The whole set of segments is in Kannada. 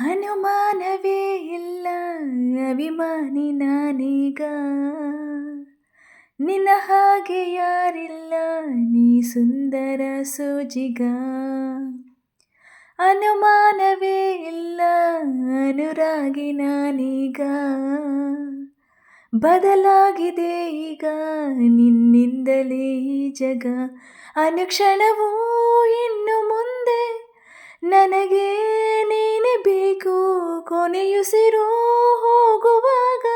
ಅನುಮಾನವೇ ಇಲ್ಲ, ಅಭಿಮಾನಿ ನಾನೀಗ. ನಿನ್ನ ಹಾಗೆ ಯಾರಿಲ್ಲ, ನೀ ಸುಂದರ ಸೋಜಿಗ. ಅನುಮಾನವೇ ಇಲ್ಲ, ಅನುರಾಗಿ ನಾನೀಗ. ಬದಲಾಗಿದೆ ಈಗ, ನಿನ್ನಿಂದಲೇ ಈ ಜಗ. ಅನುಕ್ಷಣವೂ ಇನ್ನು ಮುಂದೆ ನನಗೇನೇ ಕೊನೆಯುಸಿರೋ ಹೋಗುವಾಗ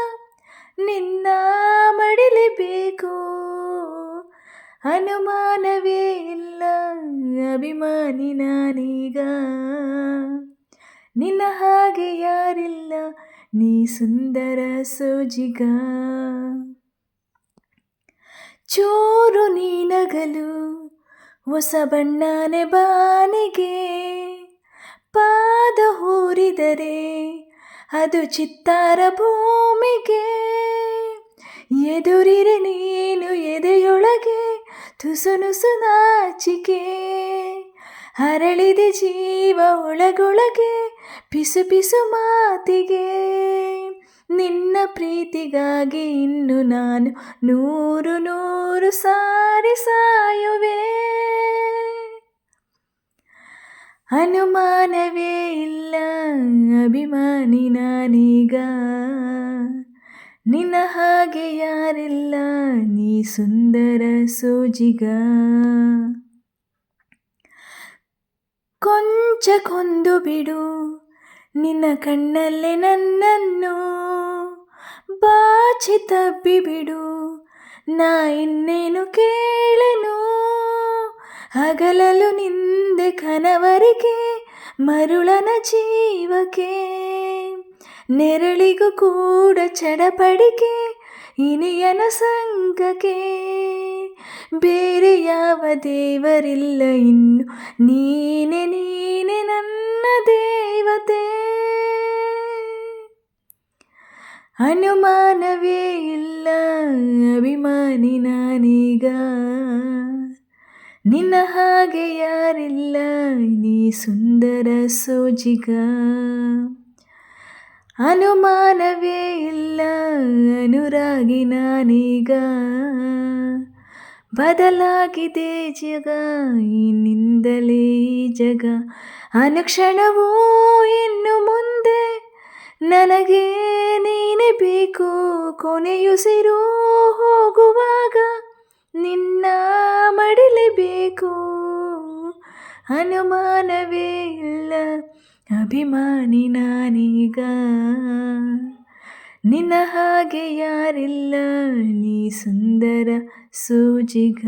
ನಿನ್ನ ಮಡಿಲೇಬೇಕು ಅನುಮಾನವೇ ಇಲ್ಲ, ಅಭಿಮಾನಿ ನಾನೀಗ. ನಿನ್ನ ಹಾಗೆ ಯಾರಿಲ್ಲ, ನೀ ಸುಂದರ ಸೋಜಿಗ. ಚೋರು ನೀನಗಲು, ಹೊಸ ಬಣ್ಣನೆ ಬಾನಿಗೆ. ಪಾದ ಹೂರಿದರೆ ಅದು ಚಿತ್ತಾರ ಭೂಮಿಗೆ. ಎದುರಿರೆ ನೀನು ಎದೆಯೊಳಗೆ ತುಸುನುಸು ನಾಚಿಕೆ. ಹರಳಿದೆ ಜೀವ ಒಳಗೊಳಗೆ, ಪಿಸು ಪಿಸು ಮಾತಿಗೆ. ನಿನ್ನ ಪ್ರೀತಿಗಾಗಿ ಇನ್ನು ನಾನು ನೂರು ನೂರು ಸಾರಿ ಸಾಯುವೆ. ಅನುಮಾನವೇ ಇಲ್ಲ, ಅಭಿಮಾನಿ ನಾನೀಗ. ನಿನ್ನ ಹಾಗೆ ಯಾರಿಲ್ಲ, ನೀ ಸುಂದರ ಸೋಜಿಗ. ಕೊಂಚ ಕೊಂದು ಬಿಡು, ನಿನ್ನ ಕಣ್ಣಲ್ಲೇ ನನ್ನನ್ನು. ಬಾಚಿ ತಬ್ಬಿ ಬಿಡು, ನಾ ಇನ್ನೇನು ಕೇಳನು? ಹಗಲಲು ನಿಂದೆ ಕನವರಿಗೆ ಮರುಳನ ಜೀವಕ್ಕೆ ನೆರಳಿಗೂ ಕೂಡ ಚಡಪಡಿಕೆ ಇನಿಯನ ಸಂಘಕ್ಕೆ ಬೇರೆ ಯಾವ ದೇವರಿಲ್ಲ ಇನ್ನು ನೀನೆ ನೀನೆ ನನ್ನ ದೇವತೆ ಅನುಮಾನವೇ ನಿನ್ನ ಹಾಗೆ ಯಾರಿಲ್ಲ ನೀ ಸುಂದರ ಸೋಜಿಗ. ಅನುಮಾನವೇ ಇಲ್ಲ, ಅನುರಾಗಿ ನಾನೀಗ. ಬದಲಾಗಿದೆ ಜಗ ನಿಂದಲೇ ಈ ಜಗ. ಅನುಕ್ಷಣವೂ ಇನ್ನು ಮುಂದೆ ನನಗೆ ನೀನೆ ಬೇಕು, ಕೊನೆಯುಸಿರು ಹೋಗುವಾಗ. ನಿನ್ನ ಮಡಿಲೇಬೇಕು ಅನುಮಾನವೇ ಇಲ್ಲ. ಅಭಿಮಾನಿ ನಾನೀಗ. ನಿನ್ನ ಹಾಗೆ ಯಾರಿಲ್ಲ. ನೀ ಸುಂದರ ಸೂಜಿಗ.